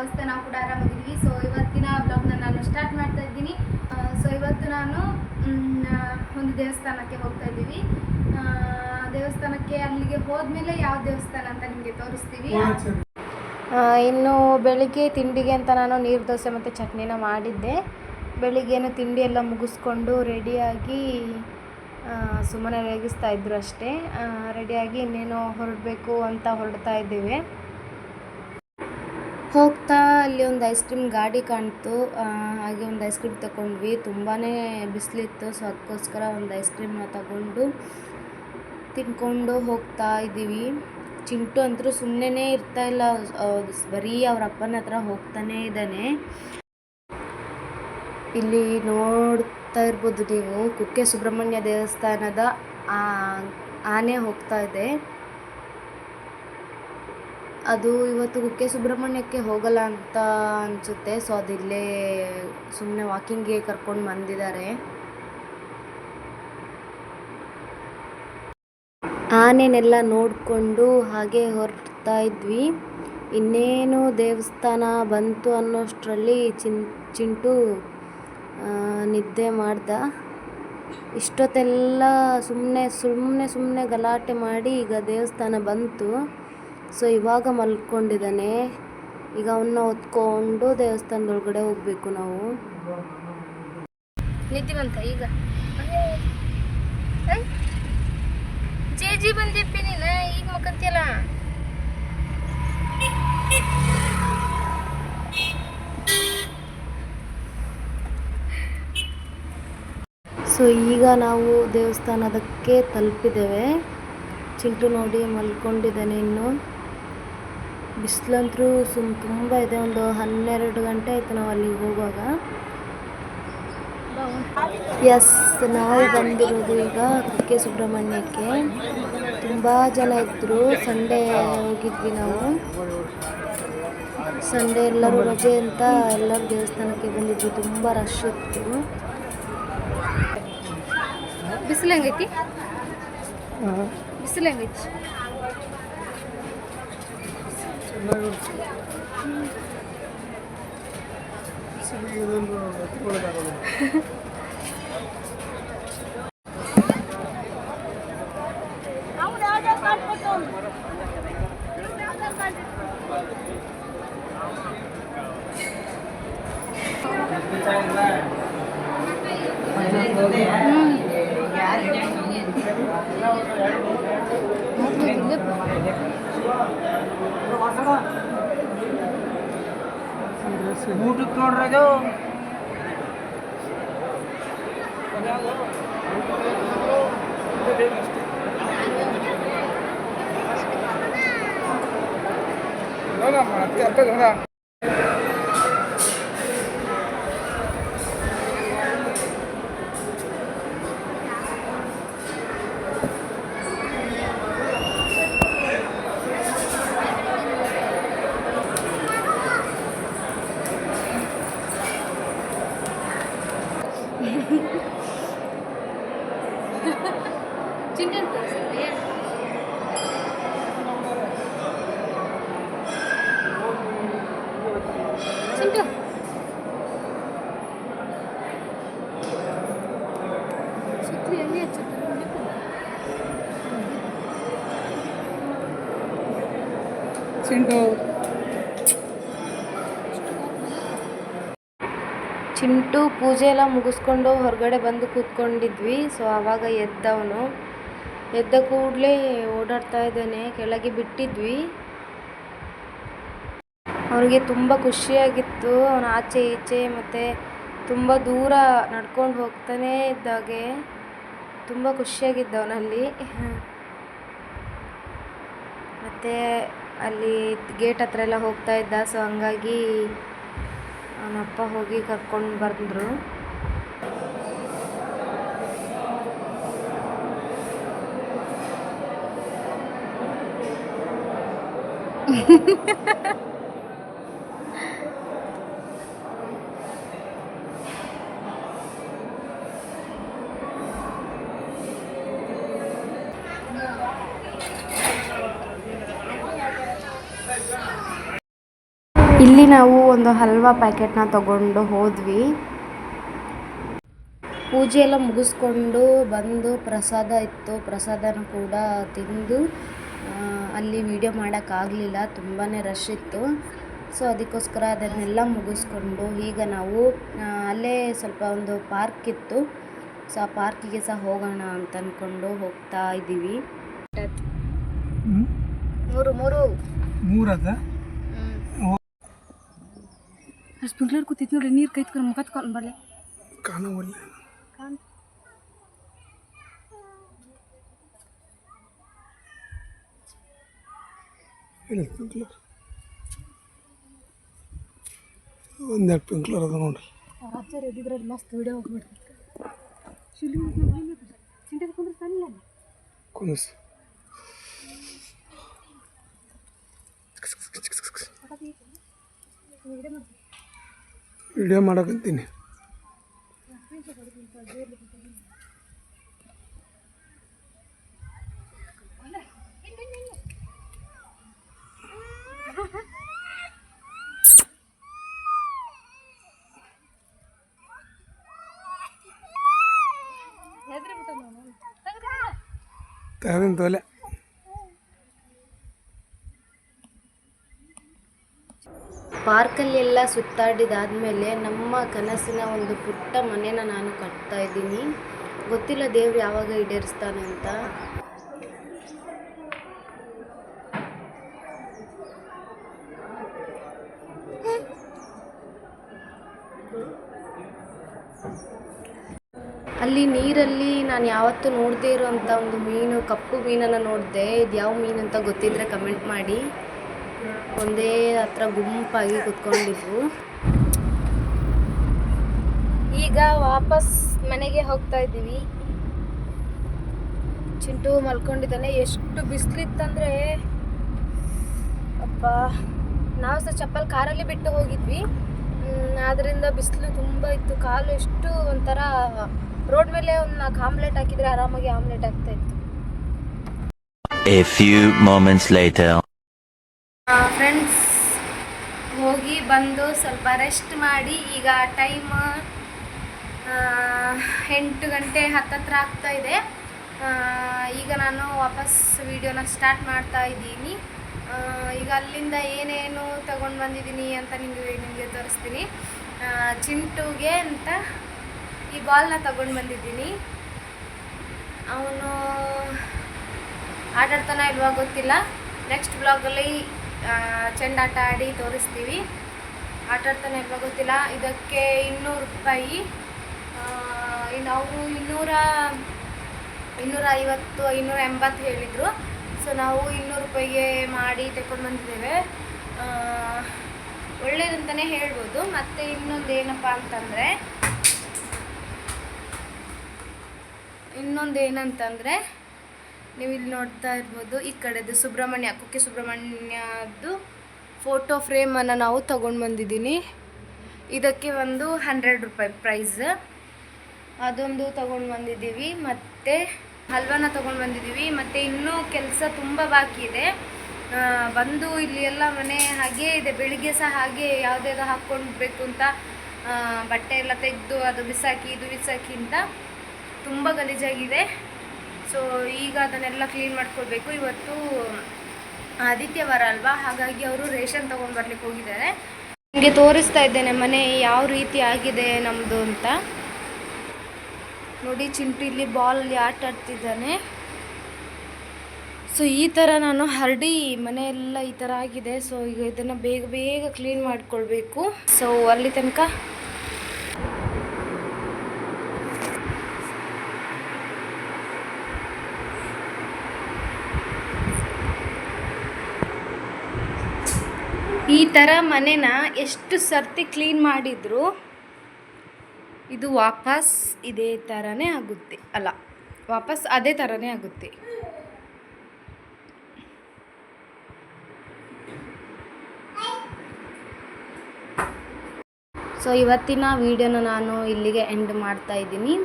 ಅವಸ್ಥೆ ನಾವು ಕೂಡ ಆರಾಮಾಗಿದ್ದೀವಿ ಸೊ ಇವತ್ತಿನ ಬ್ಲಾಗ್ನ ನಾನು ಸ್ಟಾರ್ಟ್ ಮಾಡ್ತಾ ಇದ್ದೀನಿ. ಸೊ ಇವತ್ತು ನಾನು ಒಂದು ದೇವಸ್ಥಾನಕ್ಕೆ ಹೋಗ್ತಾ ಇದ್ದೀವಿ. ದೇವಸ್ಥಾನಕ್ಕೆ ಅಲ್ಲಿಗೆ ಹೋದ್ಮೇಲೆ ಯಾವ ದೇವಸ್ಥಾನ ಅಂತ ನಿಮಗೆ ತೋರಿಸ್ತೀವಿ? ಇನ್ನು ಬೆಳಿಗ್ಗೆ ತಿಂಡಿಗೆ ಅಂತ ನಾನು ನೀರು ದೋಸೆ ಮತ್ತು ಚಟ್ನಿನ ಮಾಡಿದ್ದೆ. ಬೆಳಿಗ್ಗೆನೂ ತಿಂಡಿ ಎಲ್ಲ ಮುಗಿಸ್ಕೊಂಡು ರೆಡಿಯಾಗಿ ಸುಮ್ಮನೆ ರೇಗಿಸ್ತಾ ಇದ್ರು ಅಷ್ಟೇ. ರೆಡಿಯಾಗಿ ಇನ್ನೇನು ಹೊರಡಬೇಕು ಅಂತ ಹೊರಡ್ತಾ ಇದ್ದೀವಿ. ಅಲ್ಲಿ ಒಂದು ಐಸ್ ಕ್ರೀಮ್ ಗಾಡಿ ಕಾಣ್ತು. ಹಾಗೆ ಒಂದು ಐಸ್ ಕ್ರೀಮ್ ತಗೊಂಡ್ವಿ ತುಂಬಾ ಬಿಸಿಲಿತ್ತು, ಸೊ ಅದಕ್ಕೋಸ್ಕರ ಒಂದು ಐಸ್ ಕ್ರೀಮ್ನ ತಗೊಂಡು ತಿನ್ಕೊಂಡು ಹೋಗ್ತಾ ಇದ್ದೀವಿ. ಚಿಂಟು ಅಂತೂ ಸುಮ್ಮನೆ ಇರ್ತಾ ಇಲ್ಲ. ಬರೀ ಅವ್ರ ಅಪ್ಪನ ಹತ್ರ ಹೋಗ್ತಾನೇ ಇದ್ದಾನೆ. ಇಲ್ಲಿ ನೋಡ್ತಾ ಇರ್ಬೋದು ನೀವು ಕುಕ್ಕೆ ಸುಬ್ರಹ್ಮಣ್ಯ ದೇವಸ್ಥಾನದ ಆನೆ ಹೋಗ್ತಾ ಇದೆ. ಅದು ಇವತ್ತು ಕುಕ್ಕೆ ಸುಬ್ರಹ್ಮಣ್ಯಕ್ಕೆ ಹೋಗಲ್ಲ ಅಂತ ಅನಿಸುತ್ತೆ. ಸೊ ಅದಿಲ್ಲೇ ಸುಮ್ಮನೆ ವಾಕಿಂಗ್ಗೆ ಕರ್ಕೊಂಡು ಬಂದಿದ್ದಾರೆ. ಆನೆನೆಲ್ಲ ನೋಡಿಕೊಂಡು ಹಾಗೆ ಹೊರಡ್ತಾ ಇದ್ವಿ. ಇನ್ನೇನು ದೇವಸ್ಥಾನ ಬಂತು ಅನ್ನೋಷ್ಟರಲ್ಲಿ ಚಿನ್, ಚಿಂಟು ನಿದ್ದೆ ಮಾಡ್ದ. ಇಷ್ಟೊತ್ತೆಲ್ಲ ಸುಮ್ಮನೆ ಸುಮ್ಮನೆ ಸುಮ್ಮನೆ ಗಲಾಟೆ ಮಾಡಿ ಈಗ ದೇವಸ್ಥಾನ ಬಂತು. ಸೊ ಇವಾಗ ಮಲ್ಕೊಂಡಿದ್ದಾನೆ. ಈಗ ಅವನ್ನ ಹೊತ್ಕೊಂಡು ದೇವಸ್ಥಾನದೊಳಗಡೆ ಹೋಗ್ಬೇಕು ನಾವು. ಬಂತ ಈಗ. ಜೇ ಜಿ ಬಂದಿಪ್ಪಿ ನೀನು ಈಗ ಮಕ್ಕಂತಿಯಲ್ಲ ಸೊ ಈಗ ನಾವು ದೇವಸ್ಥಾನದಕ್ಕೆ ತಲುಪಿದ್ದೇವೆ. ಚಿಂಟು ನೋಡಿ ಮಲ್ಕೊಂಡಿದ್ದಾನೆ ಇನ್ನು. ಬಿಸಿಲಂತರೂ ಸುಮ್ ತುಂಬ ಇದೆ. ಒಂದು ಹನ್ನೆರಡು ಗಂಟೆ ಆಯಿತು ನಾವು ಅಲ್ಲಿಗೆ ಹೋಗುವಾಗ. ಎಸ್ ನಾವು ಬಂದಿರೋದು ಈಗ ಕುಕ್ಕೆ ಸುಬ್ರಹ್ಮಣ್ಯಕ್ಕೆ. ತುಂಬ ಜನ ಇದ್ದರು ಸಂಡೇ ಹೋಗಿದ್ವಿ ನಾವು. ಸಂಡೇ ಎಲ್ಲರೂ ರಜೆ ಅಂತ ಎಲ್ಲರೂ ದೇವಸ್ಥಾನಕ್ಕೆ ಬಂದಿದ್ವಿ. ತುಂಬ ರಶ್ ಇತ್ತು. ಬಿಸಿಲು ಹೆಂಗೈತಿ? ಬಿಸಿಲು ಹೆಂಗೈತಿ? ಸರಿ ಇದೊಂದು ಎತ್ಕೊಳ್ಳೋದಾಗೋದು ಊಟಕ್ಕೆ ನೋಡ್ರಿ ಇದು ಚಿಂಟನ್ ತೋರಿಸಿ ಚಿಂಟು ಛತ್ರಿ ಎಲ್ಲಿ ಹಚ್ಚುತ್ತೆ ಚಿಂಟು ಚಿಂಟು ಪೂಜೆ ಎಲ್ಲ ಮುಗಿಸ್ಕೊಂಡು ಹೊರಗಡೆ ಬಂದು ಕೂತ್ಕೊಂಡಿದ್ವಿ. ಸೊ ಆವಾಗ ಎದ್ದವನು. ಎದ್ದ ಕೂಡಲೇ ಓಡಾಡ್ತಾ ಇದ್ದಾನೆ. ಕೆಳಗೆ ಬಿಟ್ಟಿದ್ವಿ. ಅವನಿಗೆ ತುಂಬ ಖುಷಿಯಾಗಿತ್ತು. ಅವನ ಆಚೆ ಈಚೆ ಮತ್ತು ತುಂಬ ದೂರ ನಡ್ಕೊಂಡು ಹೋಗ್ತಾನೇ ಇದ್ದಾಗೆ. ತುಂಬ ಖುಷಿಯಾಗಿದ್ದ ಅವನಲ್ಲಿ. ಮತ್ತು ಅಲ್ಲಿ ಗೇಟ್ ಹತ್ರ ಎಲ್ಲ ಹೋಗ್ತಾ ಇದ್ದ. ಸೊ ಹಂಗಾಗಿ ಅವನಪ್ಪ ಹೋಗಿ ಕರ್ಕೊಂಡು ಬಂದರು. ಇಲ್ಲಿ ನಾವು ಒಂದು ಹಲ್ವಾ ಪ್ಯಾಕೆಟ್ನ ತಗೊಂಡು ಹೋದ್ವಿ. ಪೂಜೆ ಎಲ್ಲ ಮುಗಿಸ್ಕೊಂಡು ಬಂದು ಪ್ರಸಾದ ಇತ್ತು. ಪ್ರಸಾದನ ಕೂಡ ತಿಂದು ಅಲ್ಲಿ ವಿಡಿಯೋ ಮಾಡೋಕ್ಕಾಗಲಿಲ್ಲ ತುಂಬಾ ರಶ್ ಇತ್ತು. ಸೊ ಅದಕ್ಕೋಸ್ಕರ ಅದನ್ನೆಲ್ಲ ಮುಗಿಸ್ಕೊಂಡು ಈಗ ನಾವು ಅಲ್ಲೇ ಸ್ವಲ್ಪ ಒಂದು ಪಾರ್ಕ್ ಇತ್ತು. ಸೊ ಆ ಪಾರ್ಕಿಗೆ ಸಹ ಹೋಗೋಣ ಅಂತ ಅಂದ್ಕೊಂಡು ಹೋಗ್ತಾ ಇದ್ದೀವಿ. ಮೂರು ಮೂರು. ಮೂರದ ಸ್ಪ್ರಿಂಕ್ಲರ್ ಕೂತಿತ್ತು ನೋಡ್ರಿ ನೀರು ಕೈತ್ಕೊಂಡು ಮುಖ ತಕೊಂಡು ಬರಲಿ ಕಾಣವಲ್ಲ ಇಲ್ಲ ಪಿಂಕ್ಲರ್ ಒಂದೆರಡು ಸ್ಪ್ರಿಂಕ್ಲರ್ ಅದ ನೋಡ್ರಿ ಆಚಾರ ಎದ್ದಿದ್ರೆ ಮಸ್ತ್ ವಿಡಿಯೋ ಹೋಗ್ಬಿಡ್ತು ಚಿಂಟೆ ಕುಂದ್ರೆ ವಿಡಿಯೋ ಮಾಡಕಂತೀನಿ ತಗದಿನ ತೋಲೆ ಪಾರ್ಕಲ್ಲಿ ಎಲ್ಲ ಸುತ್ತಾಡಿದಾದ್ಮೇಲೆ ನಮ್ಮ ಕನಸಿನ ಒಂದು ಪುಟ್ಟ ಮನೆನ ನಾನು ಕಟ್ತಾ ಇದ್ದೀನಿ. ಗೊತ್ತಿಲ್ಲ ದೇವ್ರು ಯಾವಾಗ ಈಡೇರಿಸ್ತಾನೆ ಅಂತ. ಅಲ್ಲಿ ನೀರಲ್ಲಿ ನಾನು ಯಾವತ್ತೂ ನೋಡದೇ ಇರುವಂಥ ಒಂದು ಮೀನು, ಕಪ್ಪು ಮೀನನ್ನು ನೋಡಿದೆ. ಇದು ಯಾವ ಮೀನು ಅಂತ ಗೊತ್ತಿದ್ರೆ ಕಮೆಂಟ್ ಮಾಡಿ. ಒಂದೇ ಹತ್ರ ಗುಂಪಾಗಿ ಕುತ್ಕೊಂಡಿದ್ವು. ಈಗ ವಾಪಸ್ ಮನೆಗೆ ಹೋಗ್ತಾ ಇದ್ದೀವಿ. ಚಿಂಟು ಮಲ್ಕೊಂಡಿದ್ದಾನೆ. ಎಷ್ಟು ಬಿಸಿಲಿತ್ತಂದ್ರೆ ಅಪ್ಪ, ನಾವು ಸಹ ಚಪ್ಪಲ್ ಕಾರಲ್ಲಿ ಬಿಟ್ಟು ಹೋಗಿದ್ವಿ. ಆದ್ದರಿಂದ ಬಿಸಿಲು ತುಂಬ ಇತ್ತು. ಕಾಲು ಎಷ್ಟು ಒಂಥರ ರೋಡ್ ಮೇಲೆ ಒಂದು ನಾಲ್ಕು ಆಮ್ಲೆಟ್ ಹಾಕಿದ್ರೆ ಆರಾಮಾಗಿ ಆಮ್ಲೆಟ್ ಆಗ್ತಾ ಇತ್ತು. A few moments. ಫ್ರೆಂಡ್ಸ್ ಹೋಗಿ ಬಂದು ಸ್ವಲ್ಪ ರೆಸ್ಟ್ ಮಾಡಿ, ಈಗ ಟೈಮ್ ಎಂಟು ಗಂಟೆ ಹತ್ತತ್ರ ಆಗ್ತಾ ಇದೆ. ಈಗ ನಾನು ವಾಪಸ್ ವಿಡಿಯೋನ ಸ್ಟಾರ್ಟ್ ಮಾಡ್ತಾ ಇದ್ದೀನಿ. ಈಗ ಅಲ್ಲಿಂದ ಏನೇನು ತಗೊಂಡು ಬಂದಿದ್ದೀನಿ ಅಂತ ನಿಮಗೆ ನಿಮಗೆ ತೋರಿಸ್ತೀನಿ. ಚಿಂಟುಗೆ ಅಂತ ಈ ಬಾಲ್ನ ತಗೊಂಡು ಬಂದಿದ್ದೀನಿ. ಅವನು ಆಟಾಡ್ತಾನ ಇಲ್ವಾ ಗೊತ್ತಿಲ್ಲ. ನೆಕ್ಸ್ಟ್ ಬ್ಲಾಗಲ್ಲಿ ಚೆಂಡಾಟ ಆಡಿ ತೋರಿಸ್ತೀವಿ. ಆಟಾಡ್ತಾನೆ ಇಲ್ವಾ ಗೊತ್ತಿಲ್ಲ. ಇದಕ್ಕೆ ಇನ್ನೂರು ರೂಪಾಯಿ. ನಾವು ಇನ್ನೂರ ಇನ್ನೂರ ಐವತ್ತು, ಇನ್ನೂರ ಎಂಬತ್ತು ಹೇಳಿದರು. ಸೊ ನಾವು ಇನ್ನೂರು ರೂಪಾಯಿಗೆ ಮಾಡಿ ತಗೊಂಡು ಬಂದಿದ್ದೇವೆ. ಒಳ್ಳೇದಂತಲೇ ಹೇಳ್ಬೋದು. ಮತ್ತು ಇನ್ನೊಂದು ಏನಪ್ಪ ಅಂತಂದರೆ, ಇನ್ನೊಂದು ಏನಂತಂದರೆ ನೀವು ಇಲ್ಲಿ ನೋಡ್ತಾ ಇರ್ಬೋದು, ಈ ಕಡೆದು ಸುಬ್ರಹ್ಮಣ್ಯ, ಕುಕ್ಕೆ ಸುಬ್ರಹ್ಮಣ್ಯದ್ದು ಫೋಟೋ ಫ್ರೇಮನ್ನು ನಾವು ತೊಗೊಂಡು ಬಂದಿದ್ದೀನಿ. ಇದಕ್ಕೆ ಒಂದು ಹಂಡ್ರೆಡ್ ರೂಪಾಯಿ ಪ್ರೈಸ್ ಅದೊಂದು ತೊಗೊಂಡು ಬಂದಿದ್ದೀವಿ, ಮತ್ತು ಹಲ್ವಾನ ತೊಗೊಂಡು ಬಂದಿದ್ದೀವಿ, ಮತ್ತು ಇನ್ನೂ ಕೆಲಸ ತುಂಬ ಬಾಕಿ ಇದೆ. ಬಂದು ಇಲ್ಲಿ ಎಲ್ಲ ಮನೆ ಹಾಗೇ ಇದೆ, ಬೆಳಿಗ್ಗೆ ಸಹ ಹಾಗೆ ಯಾವುದ್ಯಾವುದೋ ಹಾಕ್ಕೊಂಡ್ಬೇಕು ಅಂತ ಬಟ್ಟೆ ಎಲ್ಲ ತೆಗೆದು ಅದು ಬಿಸಾಕಿ, ಇದು ಬಿಸಾಕಿ ಅಂತ ತುಂಬ ಗಲೀಜಾಗಿದೆ. ಸೊ ಈಗ ಅದನ್ನೆಲ್ಲ ಕ್ಲೀನ್ ಮಾಡ್ಕೊಳ್ಬೇಕು. ಇವತ್ತು ಆದಿತ್ಯವಾರ ಅಲ್ವಾ? ಹಾಗಾಗಿ ಅವರು ರೇಷನ್ ತೊಗೊಂಡು ಬರ್ಲಿಕ್ಕೆ ಹೋಗಿದ್ದಾರೆ. ನಿಮಗೆ ತೋರಿಸ್ತಾ ಇದ್ದೇನೆ ಮನೆ ಯಾವ ರೀತಿ ಆಗಿದೆ ನಮ್ಮದು ಅಂತ. ನೋಡಿ, ಚಿಂಟು ಇಲ್ಲಿ ಬಾಲಲ್ಲಿ ಆಟ ಆಡ್ತಿದ್ದಾನೆ. ಸೊ ಈ ಥರ ನಾನು ಹರಡಿ ಮನೆಯೆಲ್ಲ ಈ ಥರ ಆಗಿದೆ. ಸೊ ಈಗ ಇದನ್ನು ಬೇಗ ಬೇಗ ಕ್ಲೀನ್ ಮಾಡಿಕೊಳ್ಬೇಕು. ಸೊ ಅಲ್ಲಿ ತನಕ ಥರ ಮನೆನ ಎಷ್ಟು ಸರ್ತಿ ಕ್ಲೀನ್ ಮಾಡಿದ್ರು ಇದು ವಾಪಸ್ ಇದೇ ಥರನೇ ಆಗುತ್ತೆ. ಅಲ್ಲ, ವಾಪಸ್ ಅದೇ ಥರನೇ ಆಗುತ್ತೆ. ಸೊ ಇವತ್ತಿನ ವಿಡಿಯೋನ ನಾನು ಇಲ್ಲಿಗೆ ಎಂಡ್ ಮಾಡ್ತಾ ಇದ್ದೀನಿ.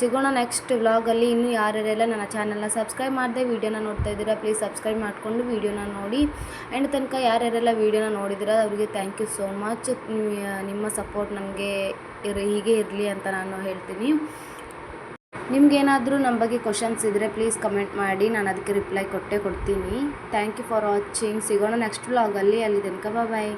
ಸಿಗೋಣ ನೆಕ್ಸ್ಟ್ ವ್ಲಾಗಲ್ಲಿ ಇನ್ನೂ ಯಾರ್ಯಾರೆಲ್ಲ ನನ್ನ ಚಾನಲ್ನ ಸಬ್ಸ್ಕ್ರೈಬ್ ಮಾಡಿದೆ ವೀಡಿಯೋನ ನೋಡ್ತಾ ಇದ್ದೀರಾ ಪ್ಲೀಸ್ ಸಬ್ಸ್ಕ್ರೈಬ್ ಮಾಡಿಕೊಂಡು ವೀಡಿಯೋನ ನೋಡಿ. ಆ್ಯಂಡ್ ತನಕ ಯಾರ್ಯಾರೆಲ್ಲ ವೀಡಿಯೋನ ನೋಡಿದ್ದೀರಾ, ಅವರಿಗೆ ಥ್ಯಾಂಕ್ ಯು ಸೋ ಮಚ್ ನಿಮ್ಮ ಸಪೋರ್ಟ್ ನಮಗೆ ಇರ, ಹೀಗೆ ಇರಲಿ ಅಂತ ನಾನು ಹೇಳ್ತೀನಿ. ನಿಮ್ಗೇನಾದರೂ ನಮ್ಮ ಬಗ್ಗೆ ಕ್ವಶನ್ಸ್ ಇದ್ದರೆ ಪ್ಲೀಸ್ ಕಮೆಂಟ್ ಮಾಡಿ, ನಾನು ಅದಕ್ಕೆ ರಿಪ್ಲೈ ಕೊಟ್ಟೇ ಕೊಡ್ತೀನಿ. ಥ್ಯಾಂಕ್ ಯು ಫಾರ್ ವಾಚಿಂಗ್ ಸಿಗೋಣ ನೆಕ್ಸ್ಟ್ ವ್ಲಾಗಲ್ಲಿ ಅಲ್ಲಿ. ತನಕ ಬಾಯ್